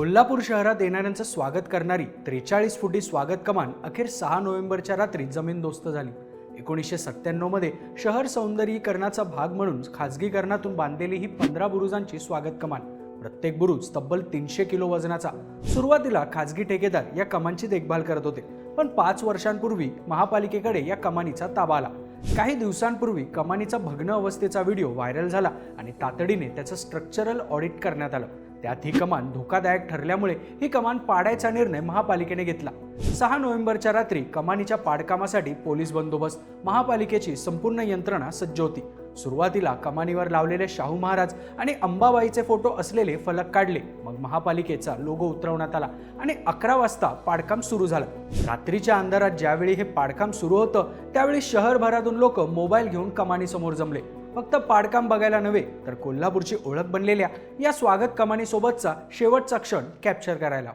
कोल्हापूर शहरात येणाऱ्यांचं स्वागत करणारी त्रेचाळीस फुटी स्वागत कमान अखेर सहा नोव्हेंबरच्या रात्री जमीनदोस्त झाली. एकोणीसशे सत्त्याण्णवमध्ये शहर सौंदर्यीकरणाचा भाग म्हणून खाजगीकरणातून बांधलेली ही पंधरा बुरुजांची स्वागत कमान. प्रत्येक बुरुज तब्बल तीनशे किलो वजनाचा. सुरुवातीला खाजगी ठेकेदार या कमानची देखभाल करत होते पण पाच वर्षांपूर्वी महापालिकेकडे या कमानीचा ताबा आला. काही दिवसांपूर्वी कमानीचा भग्न अवस्थेचा व्हिडिओ व्हायरल झाला आणि तातडीने त्याचं स्ट्रक्चरल ऑडिट करण्यात आलं. त्यात ही कमान धोकादायक ठरल्यामुळे ही कमान पाडायचा निर्णय महापालिकेने घेतला. सहा नोव्हेंबरच्या रात्री कमानीच्या पाडकामासाठी पोलीस बंदोबस्त महापालिकेची संपूर्ण यंत्रणा सज्ज होती. सुरुवातीला कमानीवर लावलेले शाहू महाराज आणि अंबाबाईचे फोटो असलेले फलक काढले. मग महापालिकेचा लोगो उतरवण्यात आला आणि अकरा वाजता पाडकाम सुरू झालं. रात्रीच्या अंधारात ज्यावेळी हे पाडकाम सुरू होतं त्यावेळी शहरभरातून लोक मोबाईल घेऊन कमानीसमोर जमले. फक्त पाडकाम बघायला नव्हे तर कोल्हापूरची ओळख बनलेल्या या स्वागत कमानीसोबतचा शेवटचा क्षण कॅप्चर करायला.